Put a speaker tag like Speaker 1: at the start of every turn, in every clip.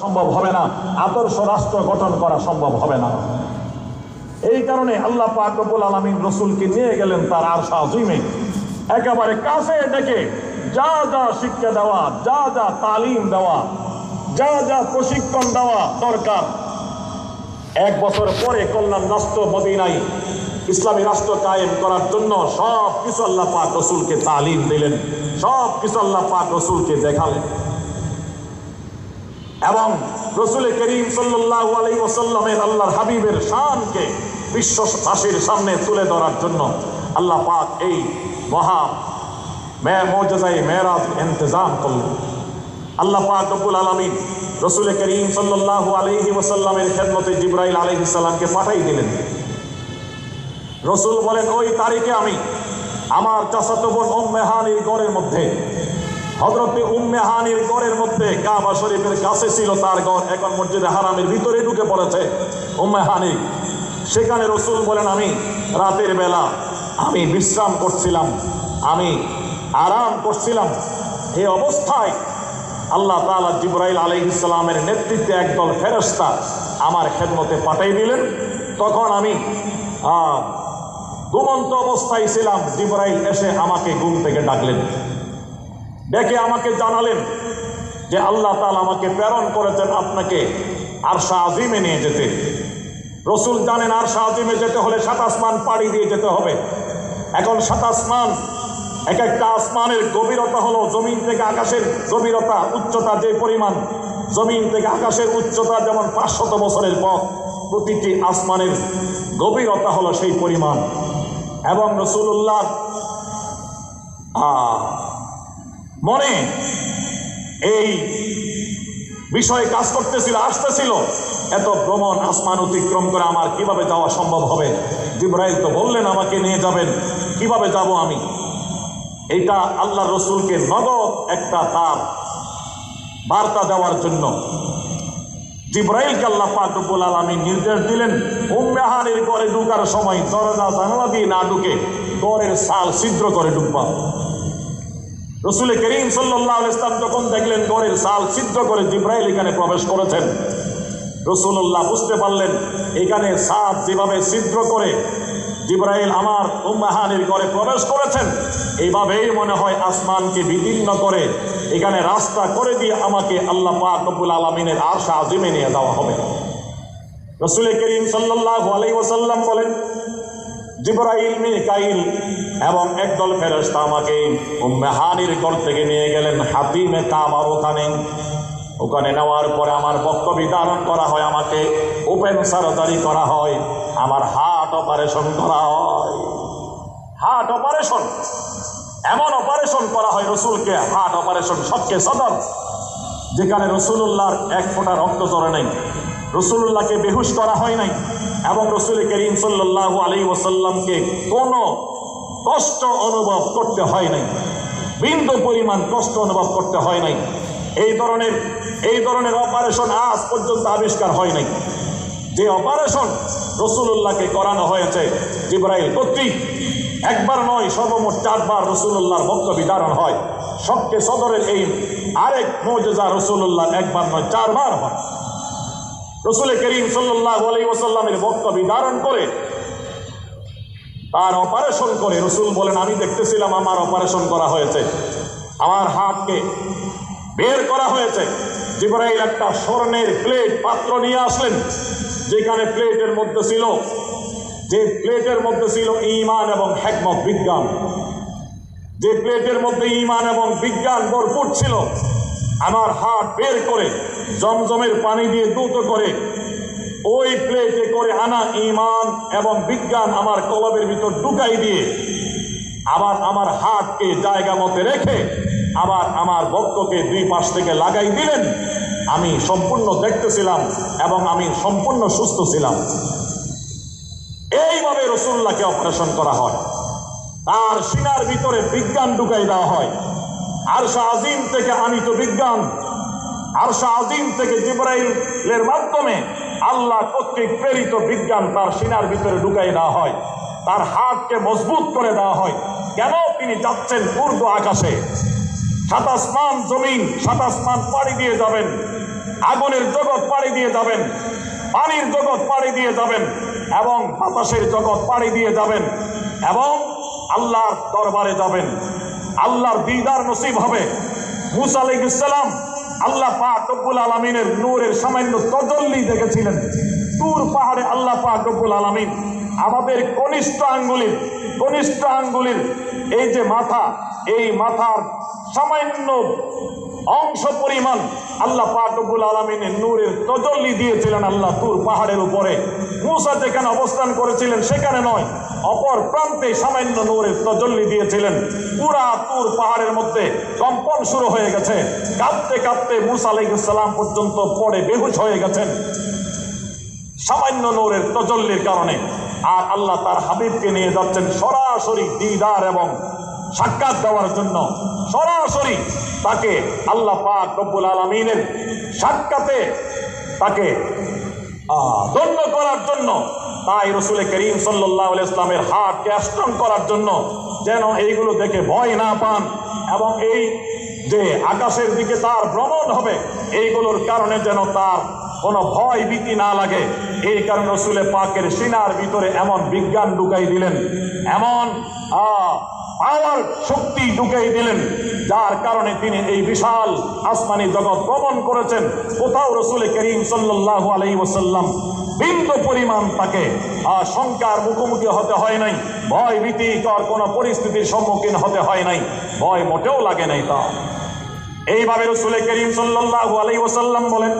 Speaker 1: সম্ভব হবে না। আদর্শ রাষ্ট্র গঠন করা সম্ভব হবে না। এই কারণে আল্লাহ পাক রব্বুল আলামিন রসুলকে নিয়ে গেলেন তার আর সাজিমে একেবারে কাছে ডেকে যা যা শিক্ষা দেওয়া, যা যা তালিম দেওয়া, যা যা প্রশিক্ষণ দেওয়া দরকার। এক বছর পরে কল্যাণ রাষ্ট্র মদিনাই ইসলামী রাষ্ট্র কায়েম করার জন্য সব কিছু আল্লাহ পাক রসুলকে তালিম দিলেন। সব কিছু আল্লাহ পাক রসুলকে দেখালেন। এবং রসুল করিম সাল্লাহ আলাই ওসাল্লামের আল্লাহর হাবিবের শানকে বিশ্ববাসীর সামনে তুলে ধরার জন্য আল্লাহ পাক এই মহা মে মজাই মেরাজ ইন্তজাম করলেন। আল্লাহ পাক রব্বুল আলমিন রসুল করিম সাল্লাহ আলহি ওসাল্লামের খেদমতে জিব্রাইল আলহি সাল্লামকে পাঠাই দিলেন। রসুল বলেন, ওই তারিখে আমি আমার চাচাতো বোন ওম্মেহানির গড়ের মধ্যে হজরতে উম্মেহানির গড়ের মধ্যে কাবা শরীফের কাছে ছিল তার গড় এখন মসজিদে হারামের ভিতরে ঢুকে পড়েছে উম্মেহানি সেখানে রসুল বলেন, আমি রাতের বেলা আমি বিশ্রাম করছিলাম, আমি আরাম করছিলাম। এই অবস্থায় আল্লাহ তালা জিব্রাইল আলী ইসলামের নেতৃত্বে একদল ফেরস্তা আমার খেদমতে পাঠাই দিলেন। তখন আমি ঘুমন্ত অবস্থায় ছিলাম। জিব্রাইল এসে আমাকে ঘুম থেকে ডাকলেন। ডেকে আমাকে জানালেন যে আল্লাহ তালা আমাকে প্রেরণ করেছেন আপনাকে আর আজিমে নিয়ে যেতে। রসুল জানেন আর আজিমে যেতে হলে সাত আসমান পাড়ি দিয়ে যেতে হবে। এখন সাত আসমান, এক একটা আসমানের গভীরতা হলো জমিন থেকে আকাশের গভীরতা, উচ্চতা যে পরিমাণ, জমিন থেকে আকাশের উচ্চতা যেমন পাঁচশত বছরের পথ, প্রতিটি আসমানের গভীরতা হলো সেই পরিমাণ। এবং রসুল্লাহ মনে এই বিষয়ে কাজ করতেছিল, আসতেছিল। এত ভ্রমণ, আসমান অতিক্রম করে আমার কীভাবে যাওয়া সম্ভব হবে? জিব্রাইল তো বললেন, আমাকে নিয়ে যাবেন। কীভাবে যাব আমি? এইটা আল্লাহ রসুলকে নগদ একটা তার বার্তা দেওয়ার জন্য। জিব্রাইলকে আল্লাহ পাক রব্বুল আলমী নির্দেশ দিলেন উম্মেহানির ঘরে ঢুকার সময় দরজা জানালা দিয়ে না ঢুকে ঘরের সাল ছিদ্র করে ঢুকবা। রসুল করিম সাল্লাহ ইসলাম যখন দেখলেন ঘরের সাল ছিদ্র করে জিব্রাইল এখানে প্রবেশ করেছেন রসুল্লাহ বুঝতে পারলেন, এখানে সাপ যেভাবে ছিদ্র করে জিব্রাইল আমার উম্মাহানির ঘরে প্রবেশ করেছেন, এইভাবেই মনে হয় আসমানকে বিদীর্ণ করে এখানে রাস্তা করে দিয়ে আমাকে আল্লাহ পাক রব্বুল আলমিনের আশা আজিমে নিয়ে যাওয়া হবে। রসুল করিম সাল্লাহ আলাই ওসাল্লাম বলেন, জিব্রাইল মিকাইল এবং একদল ফেরস্তা আমাকে উম্মেহানির ঘর থেকে নিয়ে গেলেন হাতিমে কামার ওখানে। ওখানে নেওয়ার পরে আমার বক্তব্য ধারণ করা হয়, আমাকে ওপেন সার্জারি করা হয়, আমার হার্ট অপারেশন করা হয়। Heart operation? এমন অপারেশন করা হয় রসুলকে, হার্ট অপারেশন সবকে সদর, যেখানে রসুল্লাহর এক ফোঁটা রক্ত চড়ে নাই। রসুল্লাহকে বেহুশ করা হয় নাই এবং রসুল করিম সাল্লাহ আলী ওসাল্লামকে কোনো কষ্ট অনুভব করতে হয় নাই। বিন্দু পরিমাণ কষ্ট অনুভব করতে হয় নাই। এই ধরনের এই ধরনের অপারেশন আজ পর্যন্ত আবিষ্কার হয় নাই। যে অপারেশন রসুল্লাহকে করানো হয়েছে, জিব্রাইল কর্তৃক, একবার নয়, সর্বমোট চারবার রসুল্লাহর বক্তব্য ধারণ হয়। সবকে সদরের এই আরেক মৌজা রসুল্লাহ একবার নয়, চারবার হয়। রসুল করিম সাল্লাহ আলাই ওসাল্লামের বক্তব্য ধারণ করে তার অপারেশন করে রসুল বলেন, আমি দেখতেছিলাম আমার অপারেশন করা হয়েছে। আমার হাতকে বের করা হয়েছে। জিব্রাইল একটা স্বর্ণের প্লেট, পাত্র নিয়ে আসলেন, যেখানে প্লেটের মধ্যে ছিল, যে প্লেটের মধ্যে ছিল ইমান এবং হেকমত, বিজ্ঞান। যে প্লেটের মধ্যে ইমান এবং বিজ্ঞান ভরপুর ছিল, আমার হাত বের করে জমজমের পানি দিয়ে দ্রুত করে ওই প্লেটে করে আনা ইমান এবং বিজ্ঞান আমার কলবের ভিতর ঢুকাই দিয়ে আবার আমার হাতকে জায়গা মতে রেখে আবার আমার বক্ষকে দুই পাশ থেকে লাগাই দিলেন। আমি সম্পূর্ণ দেখতেছিলাম এবং আমি সম্পূর্ণ সুস্থ ছিলাম। এইভাবে রসুল্লাহকে অপারেশন করা হয়। তার সিনার ভিতরে বিজ্ঞান ঢুকাই দেওয়া হয়। আরশা আজিম থেকে আনিত বিজ্ঞান, আরশা আজিম থেকে জিব্রাইলের মাধ্যমে আল্লাহ কর্তৃক প্রেরিত বিজ্ঞান তার সিনার ভিতরে ঢুকাই দেওয়া হয়। তার হাতকে মজবুত করে দেওয়া হয়। কেন তিনি যাচ্ছেন পূর্ব আকাশে? সাতাসমান জমিন সাতাসমান পাড়ি দিয়ে যাবেন। আগুনের জগৎ পাড়ি দিয়ে যাবেন। পানির জগৎ পাড়ি দিয়ে যাবেন এবং বাতাসের জগৎ পাড়ি দিয়ে যাবেন এবং আল্লাহর দরবারে যাবেন। আল্লাহর দিদার নসিব হবে। মুসা আলাইহিস সালাম আল্লাহ পাক রব্বুল আলমিনের নূরের সামান্য তজল্লি দেখেছিলেন। তুর পাহাড়ে আল্লাহ পাক রব্বুল আলমিন আমাদের কনিষ্ঠ আঙ্গুলির কনিষ্ঠ আঙ্গুলির এই যে মাথা, এই মাথার সামান্য অংশ পরিমাণ আল্লাহ পাক রব্বুল আলমিনের নূরের তজল্লি দিয়েছিলেন আল্লাহ তুর পাহাড়ের উপরে। মুসা যেখানে অবস্থান করেছিলেন সেখানে নয়, অপর প্রান্তে সামান্য নূরের তজল্লি দিয়েছিলেন। পুরা তুর পাহাড়ের মধ্যে কম্পন শুরু হয়ে গেছে। কাঁপতে কাঁপতে মুসা আলাইসাল্লাম পর্যন্ত পড়ে বেহুশ হয়ে গেছেন। সামান্য নূরের তজল্লির কারণে। আর আল্লাহ তার হাবিবকে নিয়ে যাচ্ছেন সরাসরি দিদার এবং সাক্ষাৎ দেওয়ার জন্য সরাসরি তাকে আল্লাহ পাক রব্বুল আলমিনের সাক্ষাতে তাকে ধন্য করার জন্য তাই রসুল করিম সাল্লাহ ইসলামের হাতকে স্ট্রং করার জন্য যেন এইগুলো দেখে ভয় না পান এবং এই যে আকাশের দিকে তার ভ্রমণ হবে, এইগুলোর কারণে যেন তার কোনো ভয় ভীতি না লাগে। এই কারণে রসুলে পাকের সিনার ভিতরে এমন বিজ্ঞান ঢুকাই দিলেন। এমন পাওয়ার শক্তি ঢুকাই দিলেন। যার কারণে তিনি এই বিশাল আসমানি জগৎ ভ্রমণ করেছেন। কোথাও রসুল করিম সাল্লাহ আলাই ওসাল্লাম বিন্দু পরিমাণ তাকে শঙ্কার মুখোমুখি হতে হয় নাই। ভয় ভীতিকর কোনো পরিস্থিতির সম্মুখীন হতে হয় নাই। ভয় মোটেও লাগে নাই তা। এইভাবে রসুল করিম সাল্লাহ আলাই ওসাল্লাম বলেন,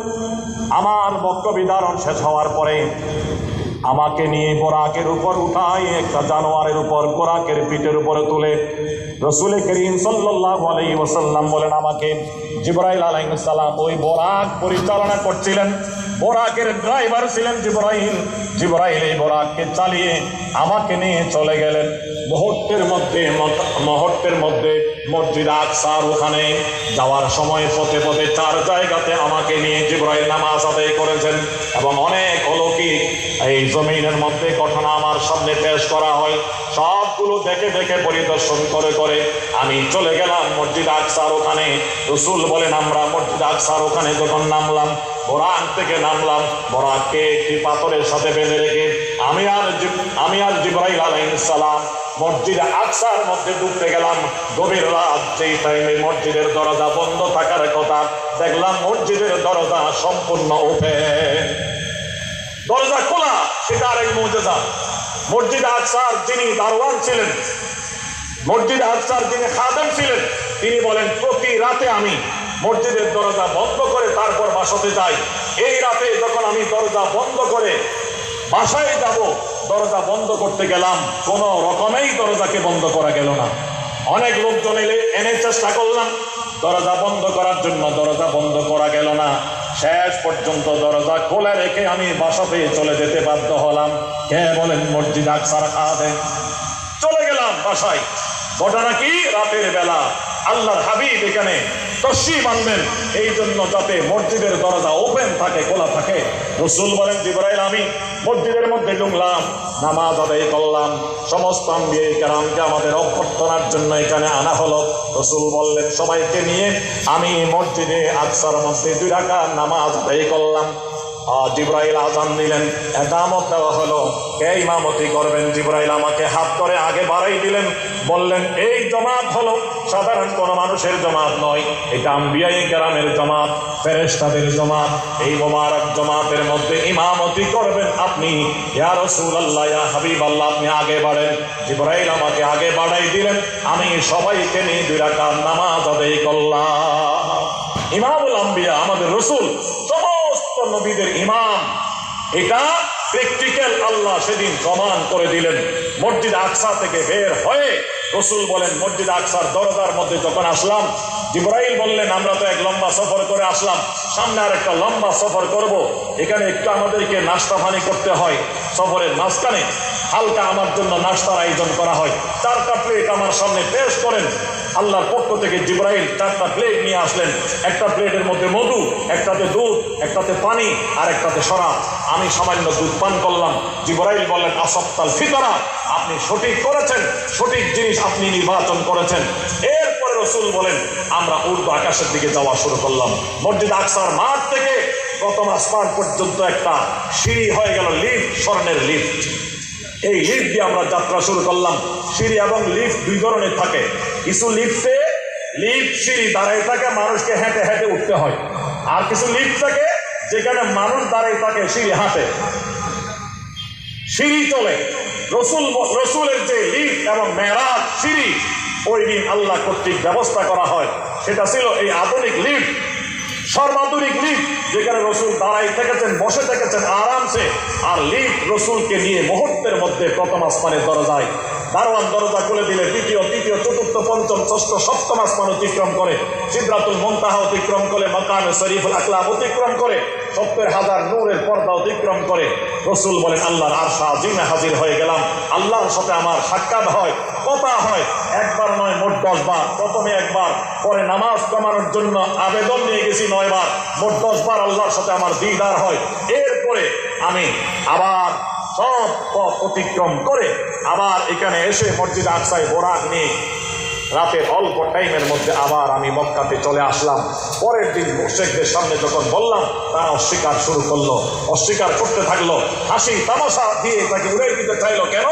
Speaker 1: আমার বক্তব্য ধারণ শেষ হওয়ার পরে আমাকে নিয়ে বোরাকের উপর উঠাই একটা জানোয়ারের উপর বোরাকের পিঠের উপরে তুলে। রসুল করিম সাল্লাহ আলাই ওসাল্লাম বলেন, আমাকে জিব্রাইল আলাইসাল্লাম ওই বোরাক পরিচালনা করছিলেন। বোরাকের ড্রাইভার ছিলেন জিব্রাইল। জিব্রাইল এই বোরাককে চালিয়ে আমাকে নিয়ে চলে গেলেন। মুহূর্তের মধ্যে মুহূর্তের মধ্যে মসজিদ আকসার ওখানে যাওয়ার সময় পথে পথে চার জায়গাতে আমাকে নিয়ে জিব্রাইল নামাজ আদায় করেছেন এবং অনেক অলৌকিক এই জমিনের মধ্যে ঘটনা আমার সামনে পেশ করা হয়। সবগুলো দেখে দেখে পরিদর্শন করে করে আমি চলে গেলাম মসজিদ আকসার ওখানে। রসুল বলেন, আমরা মসজিদ আকসার ওখানে যখন নামলাম বোরাক থেকে নামলাম। বোরাককে একটি পাথরের সাথে বেঁধে রেখে আমি আর আমি আর জিব্রাইল আলাইহিস সালাম মসজিদে আকসার মধ্যে ঢুকতে গেলাম। গভীর রাত যেই টাইমে মসজিদের দরজা বন্ধ থাকার কথা দেখলাম মসজিদের দরজা সম্পূর্ণ ওপেন। দরজা খোলা, সেটা আরেক মৌজেদা। মসজিদ আকসার যিনি দারোয়ান ছিলেন, মসজিদ আকসার যিনি খাদেম ছিলেন, তিনি বলেন, প্রতি রাতে আমি মসজিদের দরজা বন্ধ করে তারপর বাসাতে যাই। এই রাতে যখন আমি দরজা বন্ধ করে বাসায় যাব, দরজা বন্ধ করতে গেলাম, কোন রকমেই দরজাকে বন্ধ করা গেল না। অনেক লোকজন এলে এনে চেষ্টা করলাম, দরজা বন্ধ করার জন্য দরজা বন্ধ করা গেল না। শেষ পর্যন্ত দরজা খোলা রেখে আমি বাসাতে চলে যেতে বাধ্য হলাম। কে বলেন, মসজিদ আকসার খাদেম? চলে গেলাম বাসায়। ঘটনা কি? রাতের বেলা আল্লাহর হাবিব এখানে তসি মানবেন এই জন্য যাতে মসজিদের দরজা ওপেন থাকে, খোলা থাকে। রসুল বলেন, জিবরাইল, আমি মসজিদের মধ্যে ঢুকলাম, নামাজ আদায় করলাম। সমস্ত আম্বিয়ে আমাদের অভ্যর্থনার জন্য এখানে আনা হলো। রসুল বললেন, সবাইকে নিয়ে আমি মসজিদে আকসার মধ্যে দুই রাখা নামাজ আদায় করলাম। জিব্রাইল আজান দিলেন একামত দেওয়া হলো। কে ইমামতি করবেন? জিব্রাইল আমাকে হাত করে আগে বাড়াই দিলেন। বললেন, এই জমাত হলো সাধারণ কোনো মানুষের জমাত নয়। এটা আম্বিয়াই গ্রামের জমাত, ফেরেশতাদের জমাত। এই মোবারক জমাতের মধ্যে ইমামতি করবেন আপনি। ইয়া রাসূলুল্লাহ, ইয়া হাবিবাল্লাহ, আপনি আগে বাড়েন। জিব্রাইল আমাকে আগে বাড়াই দিলেন। আমি সবাইকে নিয়ে দুই রাকাত নামাজ আদায় করলাম। ইমামুল আম্বিয়া, আমাদের রসুল সমস্ত নবীদের ইমাম, এটা প্র্যাকটিক্যাল আল্লাহ সেদিন প্রমাণ করে দিলেন। মসজিদ আকসা থেকে বের হয়ে রসুল বলেন, মসজিদ আকসার দরজার মধ্যে যখন আসলাম, জিব্রাইল বললেন, আমরা তো এক লম্বা সফর করে আসলাম, সামনে আর একটা লম্বা সফর করব। এখানে একটু আমাদেরকে নাস্তা পানি করতে হয়। সফরের মাঝখানে হালকা আমার জন্য নাস্তার আয়োজন করা হয়। চারটা প্লেট আমার সামনে পেশ করেন। আল্লাহর পক্ষ থেকে জিব্রাইল চারটা প্লেট নিয়ে আসলেন। একটা প্লেটের মধ্যে মধু, একটাতে দুধ, একটাতে পানি, আর একটাতে সরা আমি সামান্য দুধ পান করলাম। জিব্রাইল বললেন আসপ্তাল ফিতরা, আপনি সঠিক করেছেন। সঠিক জিনিস আপনি নির্বাচন করেছেন। এরপরে রসুল বলেন, আমরা উর্দু আকাশের দিকে যাওয়া শুরু করলাম। মসজিদ আকসার মাঠ থেকে প্রথম আসমান পর্যন্ত একটা সিঁড়ি হয়ে গেল লিফট, স্বর্ণের লিফট। এই লিফট দিয়ে আমরা যাত্রা শুরু করলাম। সিঁড়ি এবং লিফট দুই ধরনের থাকে। কিছু লিফটে লিফট সিঁড়ি দাঁড়াই থাকে, মানুষকে হেঁটে হেঁটে উঠতে হয়। আর কিছু লিফট থাকে, যেখানে মানুষ দাঁড়াই থাকে, সিঁড়ি হাঁটে। সিঁড়ি চলে। রসুল রসুলের যে লিফট এবং মেরাজ সিঁড়ি, ওই দিন আল্লাহ কর্তৃক ব্যবস্থা করা হয়। সেটা ছিল এই আধুনিক লিফট সর্বাধুনিক লিফট যেখানে রসুল দাঁড়াই থেকেছেন, বসে থেকেছেন আরামসে। আর লিফট রসুলকে নিয়ে মুহূর্তের মধ্যে প্রথম আসমানের দরজায়, দারোয়ান দরজা খুলে দিলে দ্বিতীয়, তৃতীয়, চতুর্থ, পঞ্চম, ষষ্ঠ, সপ্তম আসমান অতিক্রম করে। সিদ্ধাতুল মন্তাহা অতিক্রম করে, মকামে শরীফুল আকলাম অতিক্রম করে, সত্তর হাজার নূরের পর্দা অতিক্রম করে। রসুল বলেন, আল্লাহর আরশা জিমে হাজির হয়ে গেলাম। আল্লাহর সাথে আমার সাক্ষাৎ হয়। কথা হয়। একবার নয়, মোট দশ বার। প্রথমে একবার, পরে নামাজ কমানোর জন্য আবেদন নিয়ে গেছি নয় বার। মোট দশ বার আল্লাহর সাথে আমার দিদার হয়। এরপরে আমি আবার সব পথ অতিক্রম করে আবার এখানে এসে মসজিদ আকসায় বোরাক নিয়ে রাতের অল্প টাইমের মধ্যে আবার আমি মক্কাতে চলে আসলাম। পরের দিন মুর্শেকদের সামনে যখন বললাম, তারা অস্বীকার শুরু করল, অস্বীকার করতে থাকল। হাসি, তামাশা দিয়ে তাকে উড়ে দিতে চাইলো। কেন?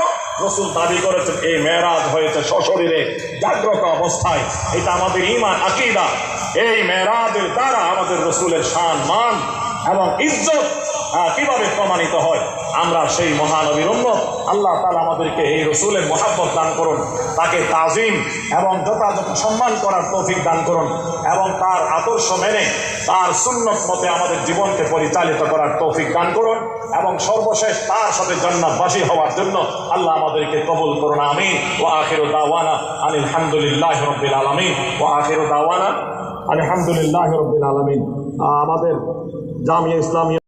Speaker 1: রসুল দাবি করেছেন, এই মেয়েরাজ হয়েছে সশরীরে জাগ্রত অবস্থায়। এটা আমাদের ইমান আকিদা। এই মেয়েরাজের দ্বারা আমাদের রসুলের শান মান এবং ইজ্জত কীভাবে প্রমাণিত হয়? আমরা সেই মহানবীর উন্মত আল্লাহ তালা আমাদেরকে এই রসুলের মহাব্বত দান করুন, তাকে তাজিম এবং যথাযথ সম্মান করার তৌফিক দান করুন এবং তার আদর্শ মেনে তার সুন্নত মতে আমাদের জীবনকে পরিচালিত করার তৌফিক দান করুন এবং সর্বশেষ তার সাথে জন্নাতবাসী হওয়ার জন্য আল্লাহ আমাদেরকে কবুল করুন। আমি ও আখির দাওয়ানা আলহামদুলিল্লাহ রবিল আলমিন। ও আখির দাওয়ানা আলহামদুলিল্লাহ রবিল আলমিন। আমাদের জামিয়া ইসলামিয়া